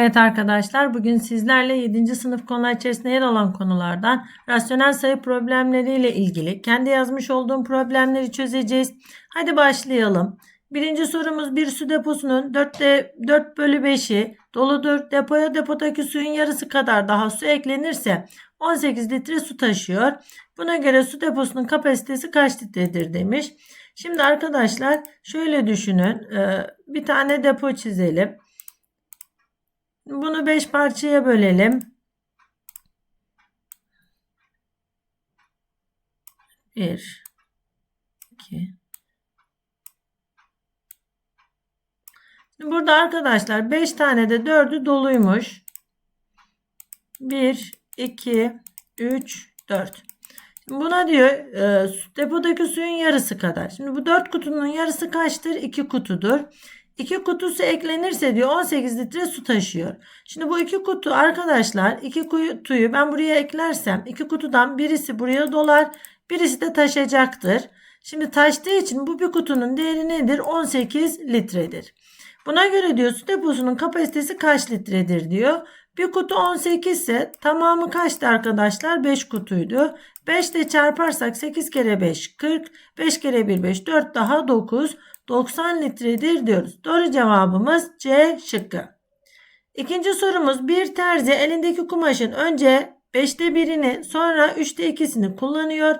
Evet arkadaşlar bugün sizlerle 7. sınıf konular içerisinde yer alan konulardan rasyonel sayı problemleriyle ilgili kendi yazmış olduğum problemleri çözeceğiz. Hadi başlayalım. Birinci sorumuz bir su deposunun 4, 4 bölü 5'i doludur. Depoya depodaki suyun yarısı kadar daha su eklenirse 18 litre su taşıyor. Buna göre su deposunun kapasitesi kaç litredir demiş. Şimdi arkadaşlar şöyle düşünün. Ee, Bir tane depo çizelim. Bunu 5 parçaya bölelim. 1 2 Şimdi burada arkadaşlar 5 tane de 4'ü doluymuş. 1 2 3 4 Şimdi buna diyor e, depodaki suyun yarısı kadar. Şimdi bu 4 kutunun yarısı kaçtır? 2 kutudur. 2 kutusu eklenirse diyor 18 litre su taşıyor. Şimdi bu iki kutu arkadaşlar iki kutuyu ben buraya eklersem iki kutudan birisi buraya dolar birisi de taşacaktır. Şimdi taştığı için bu bir kutunun değeri nedir? 18 litredir. Buna göre diyor su deposunun kapasitesi kaç litredir diyor. Bir kutu 18 ise tamamı kaçtı arkadaşlar? 5 kutuydu. 5 ile çarparsak 8 kere 5 40. 5 kere 1 5 4 daha 9. 90 litredir diyoruz. Doğru cevabımız C şıkkı. İkinci sorumuz bir terzi elindeki kumaşın önce 5'te birini sonra 3'te ikisini kullanıyor.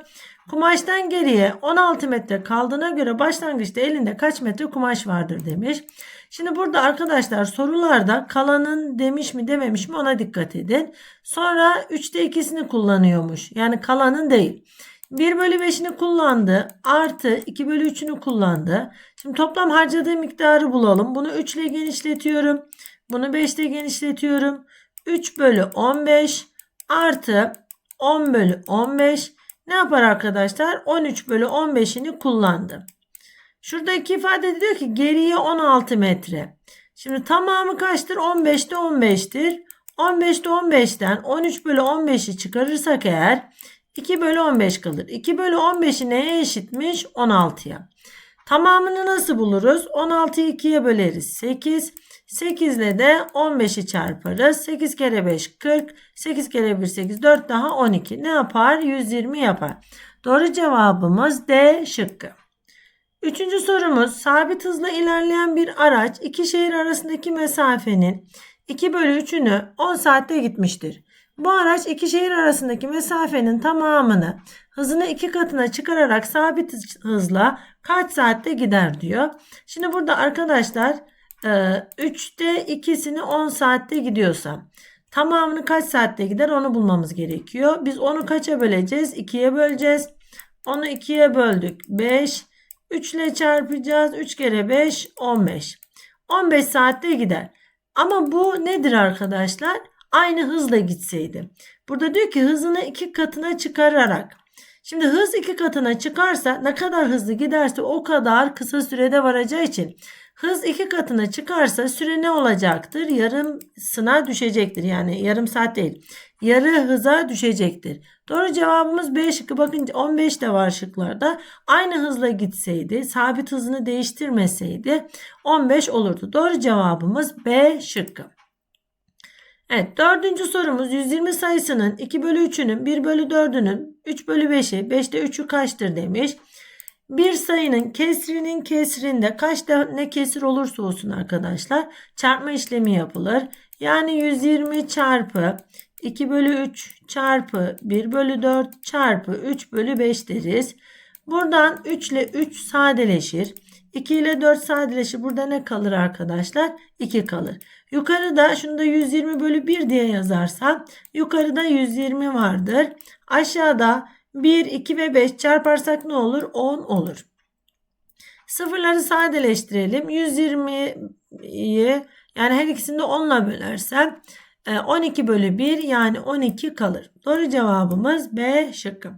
Kumaştan geriye 16 metre kaldığına göre başlangıçta elinde kaç metre kumaş vardır demiş. Şimdi burada arkadaşlar sorularda kalanın demiş mi dememiş mi ona dikkat edin. Sonra 3'te ikisini kullanıyormuş. Yani kalanın değil. 1 bölü 5'ini kullandı. Artı 2 bölü 3'ünü kullandı. Şimdi toplam harcadığı miktarı bulalım. Bunu 3 ile genişletiyorum. Bunu 5 ile genişletiyorum. 3 bölü 15 artı 10 bölü 15 ne yapar arkadaşlar? 13 bölü 15'ini kullandı. Şuradaki ifade diyor ki geriye 16 metre. Şimdi tamamı kaçtır? 15'te 15'tir. 15'te 15'ten 13 bölü 15'i çıkarırsak eğer 2 bölü 15 kalır. 2 bölü 15'i neye eşitmiş? 16'ya. Tamamını nasıl buluruz? 16'yı 2'ye böleriz. 8. 8 ile de 15'i çarparız. 8 kere 5 40. 8 kere 1 8 4 daha 12. Ne yapar? 120 yapar. Doğru cevabımız D şıkkı. Üçüncü sorumuz sabit hızla ilerleyen bir araç iki şehir arasındaki mesafenin 2 bölü 3'ünü 10 saatte gitmiştir. Bu araç iki şehir arasındaki mesafenin tamamını hızını iki katına çıkararak sabit hızla kaç saatte gider diyor. Şimdi burada arkadaşlar 3'te ikisini 10 saatte gidiyorsa tamamını kaç saatte gider onu bulmamız gerekiyor. Biz onu kaça böleceğiz? 2'ye böleceğiz. Onu 2'ye böldük. 5. 3 ile çarpacağız. 3 kere 5 15. 15 saatte gider. Ama bu nedir arkadaşlar? Aynı hızla gitseydi. Burada diyor ki hızını iki katına çıkararak. Şimdi hız iki katına çıkarsa ne kadar hızlı giderse o kadar kısa sürede varacağı için hız iki katına çıkarsa süre ne olacaktır? Yarımsına düşecektir. Yani yarım saat değil. Yarı hıza düşecektir. Doğru cevabımız B şıkkı. Bakın 15 de var şıklarda. Aynı hızla gitseydi, sabit hızını değiştirmeseydi 15 olurdu. Doğru cevabımız B şıkkı. Evet dördüncü sorumuz 120 sayısının 2 bölü 3'ünün 1 bölü 4'ünün 3 bölü 5'i 5'te 3'ü kaçtır demiş. Bir sayının kesrinin kesrinde kaç ne kesir olursa olsun arkadaşlar çarpma işlemi yapılır. Yani 120 çarpı 2 bölü 3 çarpı 1 bölü 4 çarpı 3 bölü 5 deriz. Buradan 3 ile 3 sadeleşir. 2 ile 4 sadeleşir. Burada ne kalır arkadaşlar? 2 kalır. Yukarıda şunu da 120 bölü 1 diye yazarsam yukarıda 120 vardır. Aşağıda 1, 2 ve 5 çarparsak ne olur? 10 olur. Sıfırları sadeleştirelim. 120'yi yani her ikisini de 10 ile bölersem 12 bölü 1 yani 12 kalır. Doğru cevabımız B şıkkı.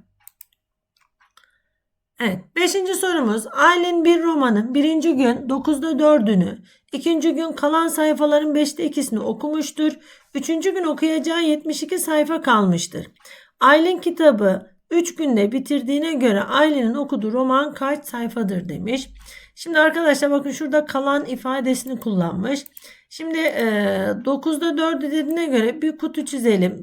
Evet. Beşinci sorumuz. Aylin bir romanın birinci gün 9'da 4'ünü, ikinci gün kalan sayfaların 5'te 2'sini okumuştur. Üçüncü gün okuyacağı 72 sayfa kalmıştır. Aylin kitabı 3 günde bitirdiğine göre Aylin'in okuduğu roman kaç sayfadır demiş. Şimdi arkadaşlar bakın şurada kalan ifadesini kullanmış. Şimdi e, 9'da 4'ü dediğine göre bir kutu çizelim.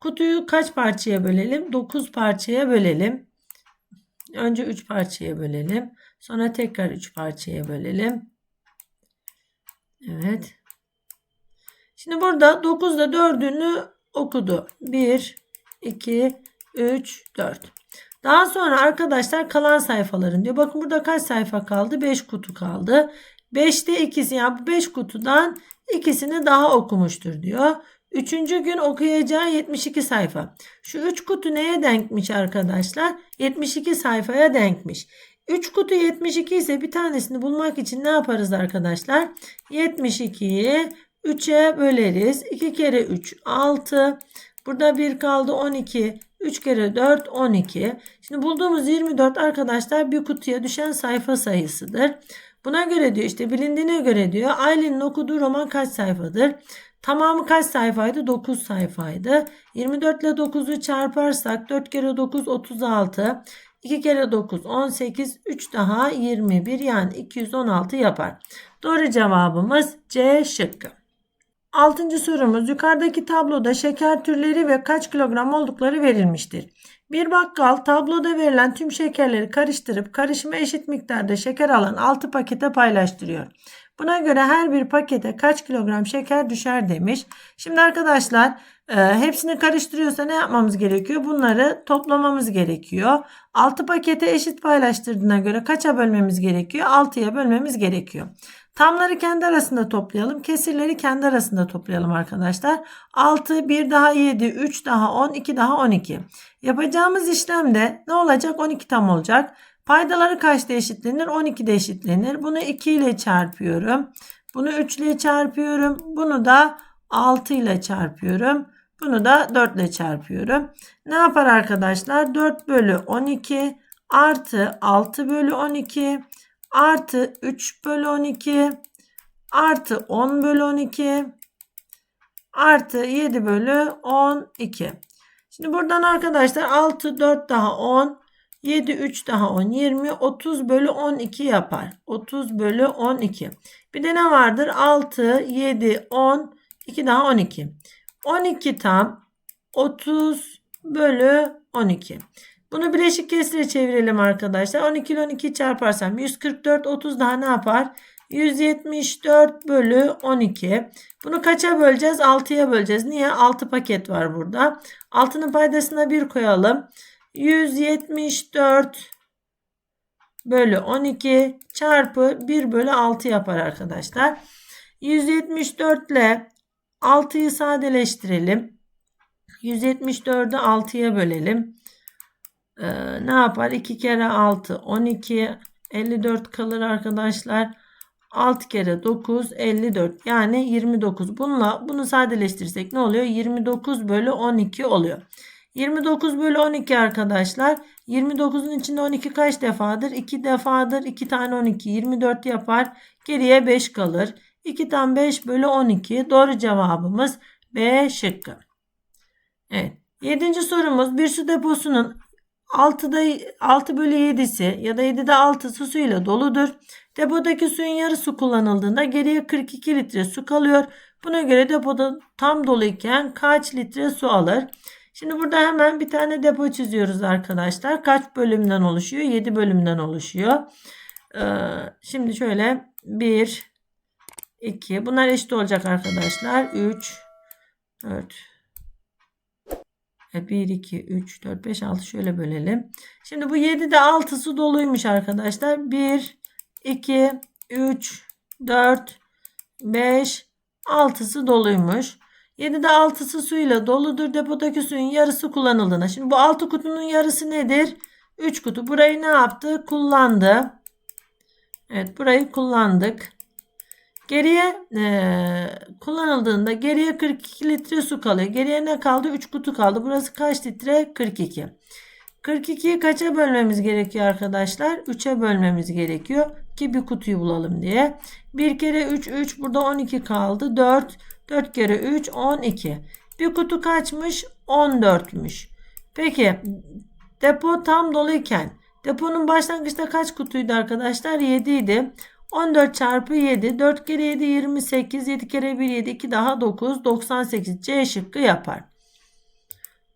Kutuyu kaç parçaya bölelim? 9 parçaya bölelim. Önce 3 parçaya bölelim. Sonra tekrar 3 parçaya bölelim. Evet. Şimdi burada 9'da 4'ünü okudu. 1, 2, 3, 4. Daha sonra arkadaşlar kalan sayfaların diyor. Bakın burada kaç sayfa kaldı? 5 kutu kaldı. 5'te ikisi yani bu 5 kutudan ikisini daha okumuştur diyor. Üçüncü gün okuyacağı 72 sayfa. Şu 3 kutu neye denkmiş arkadaşlar? 72 sayfaya denkmiş. 3 kutu 72 ise bir tanesini bulmak için ne yaparız arkadaşlar? 72'yi 3'e böleriz. 2 kere 3 6. Burada 1 kaldı 12. 3 kere 4 12. Şimdi bulduğumuz 24 arkadaşlar bir kutuya düşen sayfa sayısıdır. Buna göre diyor işte bilindiğine göre diyor Aylin'in okuduğu roman kaç sayfadır? Tamamı kaç sayfaydı? 9 sayfaydı. 24 ile 9'u çarparsak 4 kere 9 36. 2 kere 9 18. 3 daha 21 yani 216 yapar. Doğru cevabımız C şıkkı. Altıncı sorumuz yukarıdaki tabloda şeker türleri ve kaç kilogram oldukları verilmiştir. Bir bakkal tabloda verilen tüm şekerleri karıştırıp karışıma eşit miktarda şeker alan 6 pakete paylaştırıyor. Buna göre her bir pakete kaç kilogram şeker düşer demiş. Şimdi arkadaşlar e, hepsini karıştırıyorsa ne yapmamız gerekiyor? Bunları toplamamız gerekiyor. 6 pakete eşit paylaştırdığına göre kaça bölmemiz gerekiyor? 6'ya bölmemiz gerekiyor. Tamları kendi arasında toplayalım. Kesirleri kendi arasında toplayalım arkadaşlar. 6, 1 daha 7, 3 daha 10, 2 daha 12. Yapacağımız işlemde ne olacak? 12 tam olacak. Paydaları kaçta eşitlenir? 12'de eşitlenir. Bunu 2 ile çarpıyorum. Bunu 3 ile çarpıyorum. Bunu da 6 ile çarpıyorum. Bunu da 4 ile çarpıyorum. Ne yapar arkadaşlar? 4 bölü 12 artı 6 bölü 12 artı 3 bölü 12 artı 10 bölü 12 artı 7 bölü 12. Şimdi buradan arkadaşlar 6 4 daha 10 7 3 daha 10 20 30 bölü 12 yapar. 30 bölü 12. Bir de ne vardır? 6 7 10 2 daha 12. 12 tam 30 bölü 12. Bunu bileşik kesire çevirelim arkadaşlar. 12 ile 12 çarparsam 144 30 daha ne yapar? 174 bölü 12. Bunu kaça böleceğiz? 6'ya böleceğiz. Niye? 6 paket var burada. 6'nın paydasına 1 koyalım. 174 bölü 12 çarpı 1 bölü 6 yapar arkadaşlar. 174 ile 6'yı sadeleştirelim. 174'ü 6'ya bölelim. Ee, ne yapar? 2 kere 6 12 54 kalır arkadaşlar. 6 kere 9 54 yani 29. Bununla bunu sadeleştirirsek ne oluyor? 29 bölü 12 oluyor. 29 bölü 12 arkadaşlar. 29'un içinde 12 kaç defadır? 2 defadır. 2 tane 12 24 yapar. Geriye 5 kalır. 2 tane 5 bölü 12. Doğru cevabımız B şıkkı. Evet. Yedinci sorumuz bir su deposunun 6'da 6 bölü 7'si ya da 7'de 6'sı suyla doludur. Depodaki suyun yarısı kullanıldığında geriye 42 litre su kalıyor. Buna göre depoda tam doluyken kaç litre su alır? Şimdi burada hemen bir tane depo çiziyoruz arkadaşlar. Kaç bölümden oluşuyor? 7 bölümden oluşuyor. Ee, şimdi şöyle 1, 2. Bunlar eşit olacak arkadaşlar. 3, 4, 1, 2, 3, 4, 5, 6 şöyle bölelim. Şimdi bu 7'de 6'sı doluymuş arkadaşlar. 1, 2, 3, 4, 5, 6'sı doluymuş. 7'de 6'sı suyla doludur. Depodaki suyun yarısı kullanıldığında. Şimdi bu 6 kutunun yarısı nedir? 3 kutu. Burayı ne yaptı? Kullandı. Evet burayı kullandık. Geriye e, kullanıldığında geriye 42 litre su kalıyor. Geriye ne kaldı? 3 kutu kaldı. Burası kaç litre? 42. 42'yi kaça bölmemiz gerekiyor arkadaşlar? 3'e bölmemiz gerekiyor ki bir kutuyu bulalım diye. 1 kere 3 3 burada 12 kaldı. 4 4 kere 3 12. Bir kutu kaçmış? 14'müş. Peki depo tam doluyken deponun başlangıçta kaç kutuydu arkadaşlar? 7 idi. 14 çarpı 7. 4 kere 7 28. 7 kere 1 7. 2 daha 9. 98 C şıkkı yapar.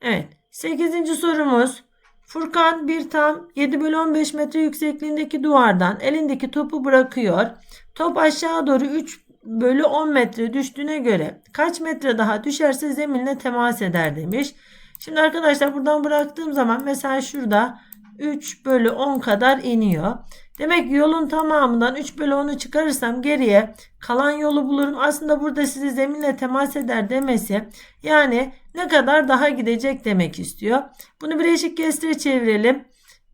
Evet. 8. sorumuz. Furkan bir tam 7 bölü 15 metre yüksekliğindeki duvardan elindeki topu bırakıyor. Top aşağı doğru 3 bölü 10 metre düştüğüne göre kaç metre daha düşerse zeminle temas eder demiş. Şimdi arkadaşlar buradan bıraktığım zaman mesela şurada 3 bölü 10 kadar iniyor. Demek ki yolun tamamından 3 bölü 10'u çıkarırsam geriye kalan yolu bulurum. Aslında burada size zeminle temas eder demesi yani ne kadar daha gidecek demek istiyor. Bunu bileşik kesire çevirelim.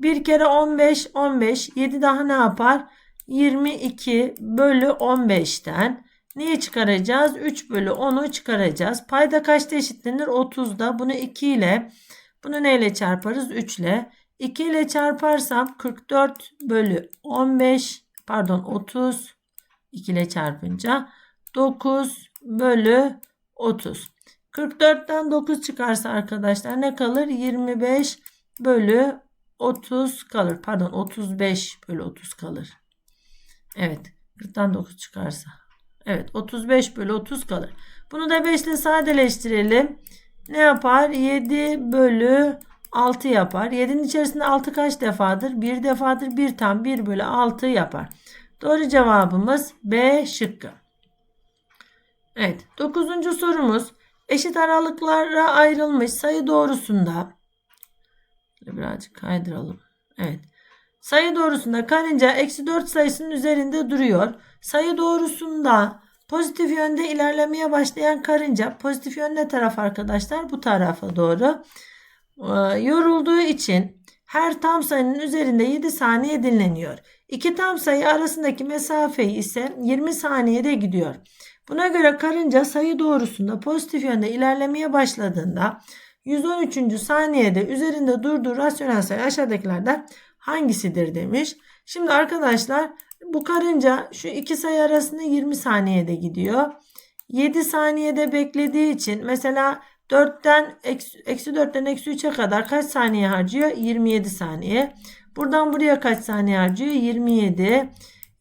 1 kere 15 15 7 daha ne yapar? 22 bölü 15'ten neyi çıkaracağız? 3 bölü 10'u çıkaracağız. Payda kaçta eşitlenir? 30'da. Bunu 2 ile bunu neyle çarparız? 3 ile. 2 ile çarparsam 44 bölü 15 pardon 30 2 ile çarpınca 9 bölü 30. 44'ten 9 çıkarsa arkadaşlar ne kalır? 25 bölü 30 kalır. Pardon 35 bölü 30 kalır. Evet 40'tan 9 çıkarsa. Evet 35 bölü 30 kalır. Bunu da 5 ile sadeleştirelim. Ne yapar? 7 bölü 6 yapar. 7'nin içerisinde 6 kaç defadır? 1 defadır. 1 tam 1 bölü 6 yapar. Doğru cevabımız B şıkkı. Evet. 9. sorumuz. Eşit aralıklara ayrılmış sayı doğrusunda birazcık kaydıralım. Evet. Sayı doğrusunda karınca eksi 4 sayısının üzerinde duruyor. Sayı doğrusunda pozitif yönde ilerlemeye başlayan karınca pozitif yönde taraf arkadaşlar bu tarafa doğru yorulduğu için her tam sayının üzerinde 7 saniye dinleniyor. İki tam sayı arasındaki mesafeyi ise 20 saniyede gidiyor. Buna göre karınca sayı doğrusunda pozitif yönde ilerlemeye başladığında 113. saniyede üzerinde durduğu rasyonel sayı aşağıdakilerden hangisidir demiş. Şimdi arkadaşlar bu karınca şu iki sayı arasında 20 saniyede gidiyor. 7 saniyede beklediği için mesela 4'ten eksi, eksi 4'ten eksi 3'e kadar kaç saniye harcıyor? 27 saniye. Buradan buraya kaç saniye harcıyor? 27.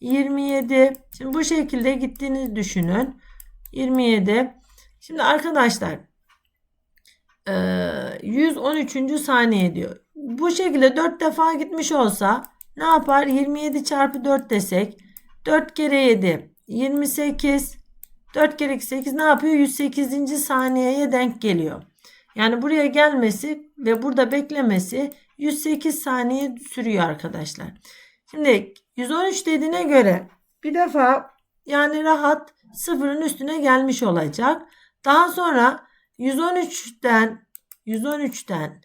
27. Şimdi bu şekilde gittiğini düşünün. 27. Şimdi arkadaşlar 113. saniye diyor. Bu şekilde 4 defa gitmiş olsa ne yapar? 27 çarpı 4 desek 4 kere 7 28 4 kere 8 ne yapıyor? 108. saniyeye denk geliyor. Yani buraya gelmesi ve burada beklemesi 108 saniye sürüyor arkadaşlar. Şimdi 113 dediğine göre bir defa yani rahat sıfırın üstüne gelmiş olacak. Daha sonra 113'ten 113'ten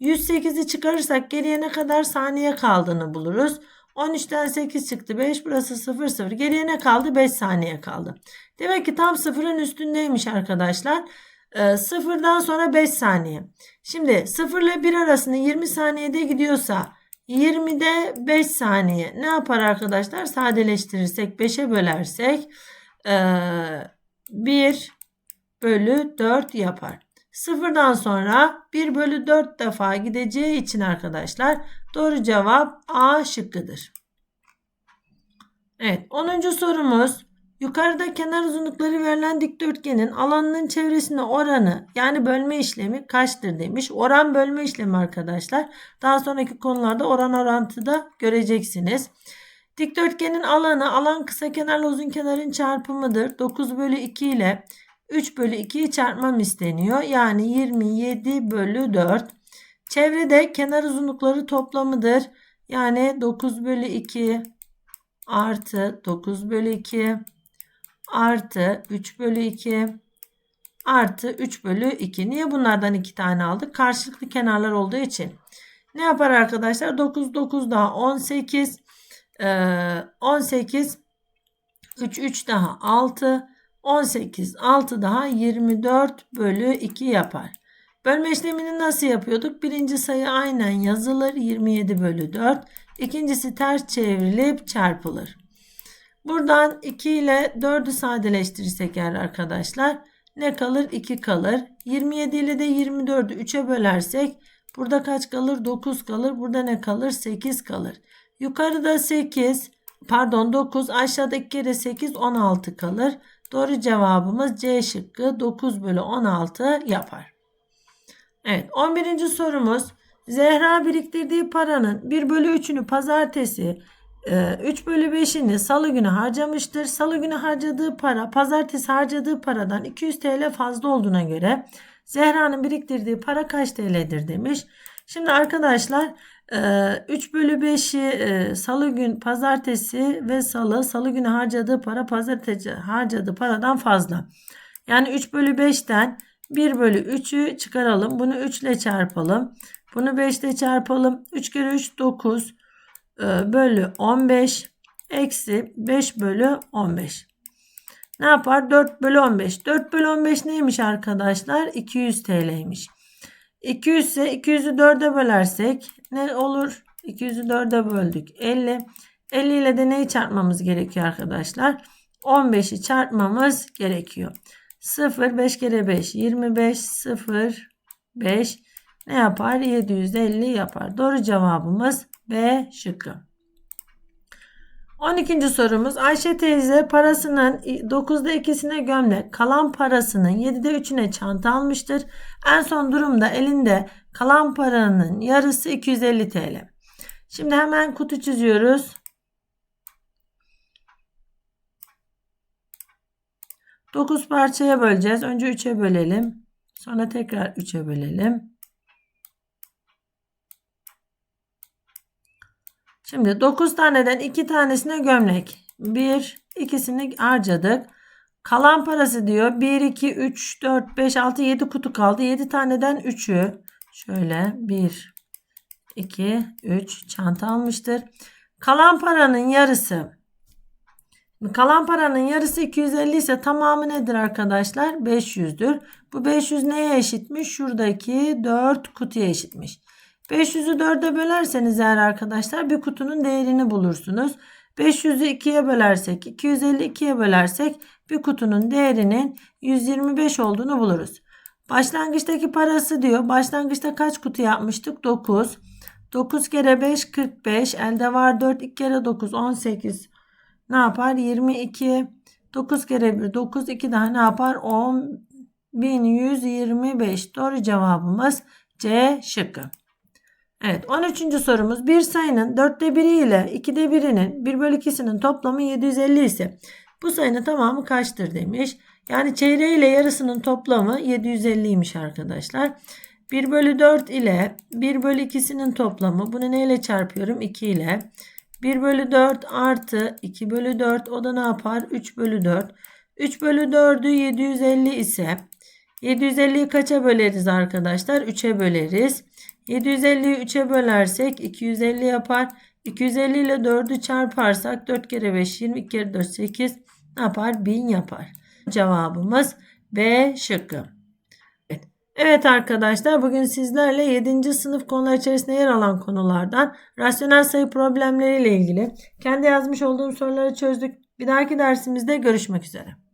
108'i çıkarırsak geriye ne kadar saniye kaldığını buluruz. 13'ten 8 çıktı 5 burası 0 0 geriye ne kaldı 5 saniye kaldı. Demek ki tam sıfırın üstündeymiş arkadaşlar. Ee, sıfırdan sonra 5 saniye. Şimdi 0 ile 1 arasında 20 saniyede gidiyorsa 20'de 5 saniye ne yapar arkadaşlar? Sadeleştirirsek 5'e bölersek ee, 1 bölü 4 yapar. Sıfırdan sonra 1 bölü 4 defa gideceği için arkadaşlar doğru cevap A şıkkıdır. Evet 10. sorumuz yukarıda kenar uzunlukları verilen dikdörtgenin alanının çevresine oranı yani bölme işlemi kaçtır demiş. Oran bölme işlemi arkadaşlar. Daha sonraki konularda oran orantıda göreceksiniz. Dikdörtgenin alanı alan kısa kenarla uzun kenarın çarpımıdır. 9 bölü 2 ile 3 bölü 2'yi çarpmam isteniyor. Yani 27 bölü 4. Çevrede kenar uzunlukları toplamıdır. Yani 9 bölü 2 artı 9 bölü 2 artı 3 bölü 2 artı 3 bölü 2. Niye bunlardan 2 tane aldık? Karşılıklı kenarlar olduğu için. Ne yapar arkadaşlar? 9 9 daha 18 18 3 3 daha 6 18 6 daha 24 bölü 2 yapar. Bölme işlemini nasıl yapıyorduk? Birinci sayı aynen yazılır 27 bölü 4. İkincisi ters çevrilip çarpılır. Buradan 2 ile 4'ü sadeleştirirsek eğer arkadaşlar ne kalır? 2 kalır. 27 ile de 24'ü 3'e bölersek burada kaç kalır? 9 kalır. Burada ne kalır? 8 kalır. Yukarıda 8, pardon 9 aşağıda 2 kere 8 16 kalır. Doğru cevabımız C şıkkı 9 bölü 16 yapar. Evet 11. sorumuz Zehra biriktirdiği paranın 1 bölü 3'ünü pazartesi 3 bölü 5'ini salı günü harcamıştır. Salı günü harcadığı para pazartesi harcadığı paradan 200 TL fazla olduğuna göre Zehra'nın biriktirdiği para kaç TL'dir demiş. Şimdi arkadaşlar 3 bölü 5'i salı gün pazartesi ve salı salı günü harcadığı para pazartesi harcadığı paradan fazla. Yani 3 bölü 5'ten 1 bölü 3'ü çıkaralım. Bunu 3 ile çarpalım. Bunu 5 ile çarpalım. 3 kere 3 9 bölü 15 eksi 5 bölü 15. Ne yapar? 4 bölü 15. 4 bölü 15 neymiş arkadaşlar? 200 TL'ymiş. 200 ise 200'ü 4'e bölersek ne olur? 200'ü 4'e böldük. 50. 50 ile de neyi çarpmamız gerekiyor arkadaşlar? 15'i çarpmamız gerekiyor. 0 5 kere 5 25 0 5 ne yapar? 750 yapar. Doğru cevabımız B şıkkı. 12. sorumuz Ayşe teyze parasının 9'da 2'sine gömlek, kalan parasının 7'de 3'üne çanta almıştır. En son durumda elinde kalan paranın yarısı 250 TL. Şimdi hemen kutu çiziyoruz. 9 parçaya böleceğiz. Önce 3'e bölelim. Sonra tekrar 3'e bölelim. Şimdi 9 taneden 2 tanesine gömlek. 1, ikisini harcadık. Kalan parası diyor. 1, 2, 3, 4, 5, 6, 7 kutu kaldı. 7 taneden 3'ü şöyle 1, 2, 3 çanta almıştır. Kalan paranın yarısı. Kalan paranın yarısı 250 ise tamamı nedir arkadaşlar? 500'dür. Bu 500 neye eşitmiş? Şuradaki 4 kutuya eşitmiş. 500'ü 4'e bölerseniz eğer arkadaşlar bir kutunun değerini bulursunuz. 500'ü 2'ye bölersek 252'ye bölersek bir kutunun değerinin 125 olduğunu buluruz. Başlangıçtaki parası diyor. Başlangıçta kaç kutu yapmıştık? 9. 9 kere 5 45. Elde var 4. 2 kere 9 18. Ne yapar? 22. 9 kere 1 9. 2 daha ne yapar? 10 1125. Doğru cevabımız C şıkkı. Evet 13. sorumuz bir sayının 4'te 1'i ile 2'de 1'inin 1 bölü 2'sinin toplamı 750 ise bu sayının tamamı kaçtır demiş. Yani çeyreği ile yarısının toplamı 750'ymiş arkadaşlar. 1 bölü 4 ile 1 bölü 2'sinin toplamı bunu neyle çarpıyorum? 2 ile. 1 bölü 4 artı 2 bölü 4 o da ne yapar? 3 bölü 4. 3 bölü 4'ü 750 ise 750'yi kaça böleriz arkadaşlar? 3'e böleriz. 750'yi 3'e bölersek 250 yapar. 250 ile 4'ü çarparsak 4 kere 5 20 2 kere 4 8 ne yapar? 1000 yapar. Cevabımız B şıkkı. Evet. evet arkadaşlar bugün sizlerle 7. sınıf konular içerisinde yer alan konulardan rasyonel sayı problemleriyle ilgili kendi yazmış olduğum soruları çözdük. Bir dahaki dersimizde görüşmek üzere.